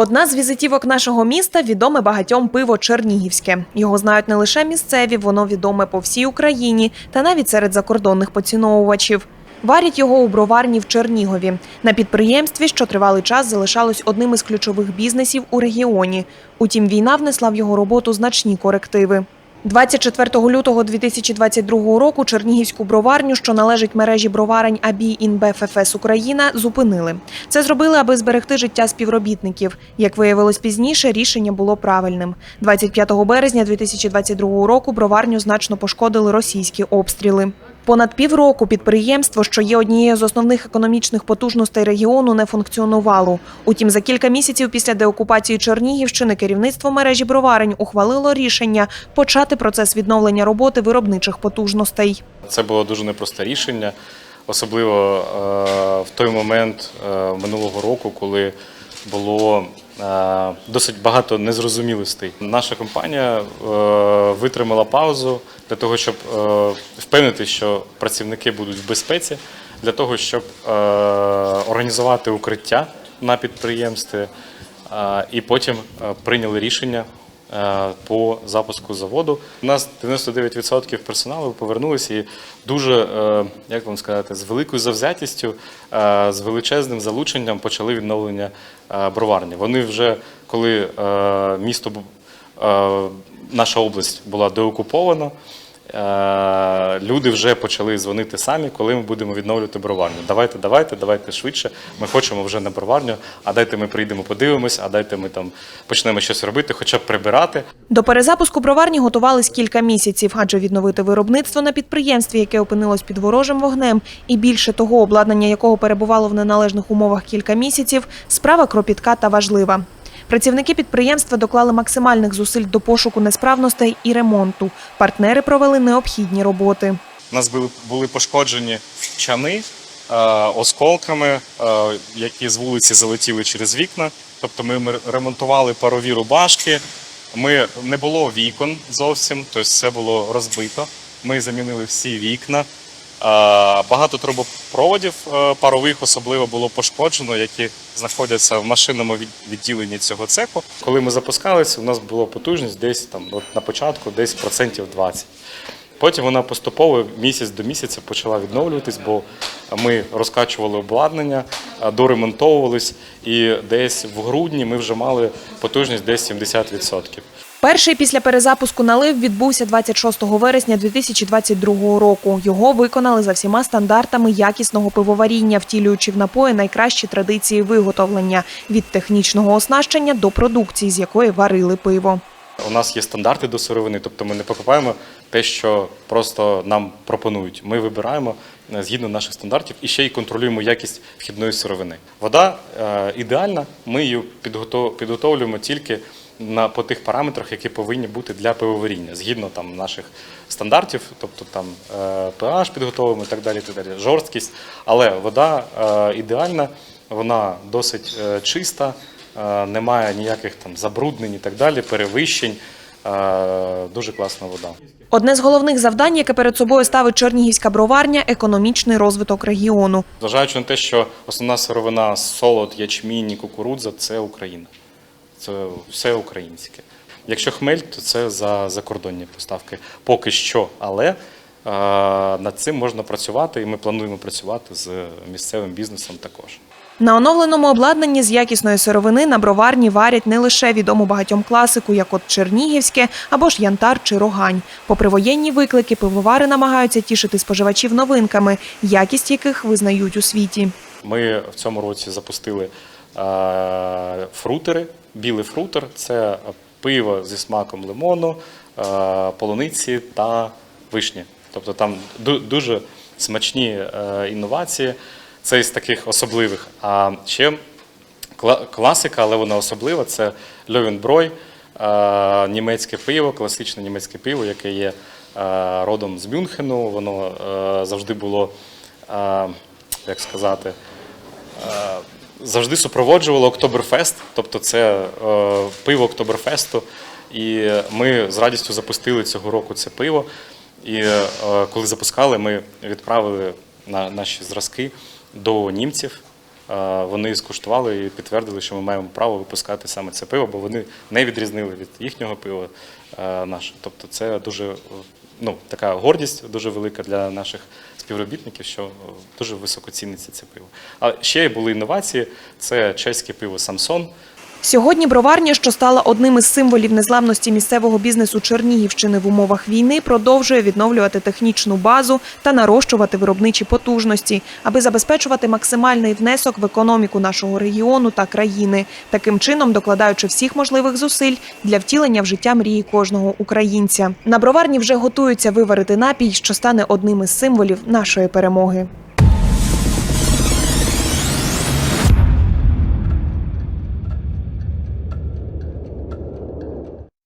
Одна з візитівок нашого міста відоме багатьом пиво Чернігівське. Його знають не лише місцеві, воно відоме по всій Україні та навіть серед закордонних поціновувачів. Варять його у броварні в Чернігові на підприємстві, що тривалий час залишалось одним із ключових бізнесів у регіоні. Утім, війна внесла в його роботу значні корективи. 24 лютого 2022 року Чернігівську броварню, що належить мережі броварень АБІ ІНБ Україна, зупинили. Це зробили, аби зберегти життя співробітників. Як виявилось пізніше, рішення було правильним. 25 березня 2022 року броварню значно пошкодили російські обстріли. Понад півроку підприємство, що є однією з основних економічних потужностей регіону, не функціонувало. Утім, за кілька місяців після деокупації Чернігівщини керівництво мережі броварень ухвалило рішення почати процес відновлення роботи виробничих потужностей. Це було дуже непросте рішення, особливо е, в той момент е, минулого року, коли було е, досить багато незрозумілостей. Наша компанія е, витримала паузу для того, щоб е, впевнити, що працівники будуть в безпеці, для того, щоб організувати укриття на підприємстві, і потім прийняли рішення по запуску заводу. У нас 99% персоналу повернулися і дуже, е, як вам сказати, з великою завзятістю, е, з величезним залученням почали відновлення е, броварні. Вони вже коли е, місто е, наша область була деокупована. Е, Люди вже почали дзвонити самі, коли ми будемо відновлювати броварню. Давайте, давайте, давайте швидше. Ми хочемо вже на броварню. А дайте ми прийдемо, подивимось, а дайте ми там почнемо щось робити, хоча б прибирати. До перезапуску броварні готувались кілька місяців, адже відновити виробництво на підприємстві, яке опинилось під ворожим вогнем, і більше того, обладнання якого перебувало в неналежних умовах кілька місяців, справа кропітка та важлива. Працівники підприємства доклали максимальних зусиль до пошуку несправностей і ремонту. Партнери провели необхідні роботи. У нас були, пошкоджені чани е, осколками, е, які з вулиці залетіли через вікна. Тобто ми ремонтували парові рубашки. Ми не було вікон зовсім, тобто все було розбито. Ми замінили всі вікна. Е, Багато трубопроводів е, парових особливо було пошкоджено, які знаходяться в машинному відділенні цього цеху. Коли ми запускалися, у нас була потужність десь там от на початку, десь процентів 20. Потім вона поступово місяць до місяця почала відновлюватись, бо ми розкачували обладнання, доремонтовувались, і десь в грудні ми вже мали потужність десь 70%. Перший після перезапуску налив відбувся 26 вересня 2022 року. Його виконали за всіма стандартами якісного пивоваріння, втілюючи в напої найкращі традиції виготовлення від технічного оснащення до продукції, з якої варили пиво. У нас є стандарти до сировини, тобто ми не покупаємо те, що просто нам пропонують. Ми вибираємо е, згідно наших стандартів і ще й контролюємо якість вхідної сировини. Вода е, ідеальна, ми її підготовлюємо тільки на по тих параметрах, які повинні бути для пивоваріння, згідно там наших стандартів, тобто там е, pH підготовимо і так далі, так далі, жорсткість. Але вода е, ідеальна, вона досить е, чиста, е, немає ніяких там забруднень і так далі, перевищень. Е, Дуже класна вода. Одне з головних завдань, яке перед собою ставить Чернігівська броварня економічний розвиток регіону. Зважаючи на те, що основна сировина солод, ячмінь і кукурудза це Україна. Це все українське. Якщо хмель, то це за закордонні поставки. Поки що, але е, над цим можна працювати, і ми плануємо працювати з місцевим бізнесом також. На оновленому обладнанні з якісної сировини на броварні варять не лише відому багатьом класику, як от Чернігівське або ж Янтар чи Рогань. Попри воєнні виклики, пивовари намагаються тішити споживачів новинками, якість яких визнають у світі. Ми в цьому році запустили е, фрутери. Білий фрутер це пиво зі смаком лимону, е, полуниці та вишні. Тобто там дуже смачні е, інновації. Це із таких особливих. А ще класика, але вона особлива. Це Льовенброй, е, німецьке пиво, класичне німецьке пиво, яке є родом з Мюнхену. Воно завжди було, як сказати, завжди супроводжувало Октоберфест, тобто це е, пиво Октоберфесту. І ми з радістю запустили цього року це пиво. І е, коли запускали, ми відправили на наші зразки до німців. е, вони скуштували і підтвердили, що ми маємо право випускати саме це пиво, бо вони не відрізнили від їхнього пива е, наше. Тобто це дуже ну, така гордість дуже велика для наших співробітників, що е, дуже високо ціниться це пиво. А ще були інновації: це чеське пиво Самсон. Сьогодні броварня, що стала одним із символів незламності місцевого бізнесу Чернігівщини в умовах війни, продовжує відновлювати технічну базу та нарощувати виробничі потужності, аби забезпечувати максимальний внесок в економіку нашого регіону та країни, таким чином докладаючи всіх можливих зусиль для втілення в життя мрії кожного українця. На броварні вже готуються виварити напій, що стане одним із символів нашої перемоги.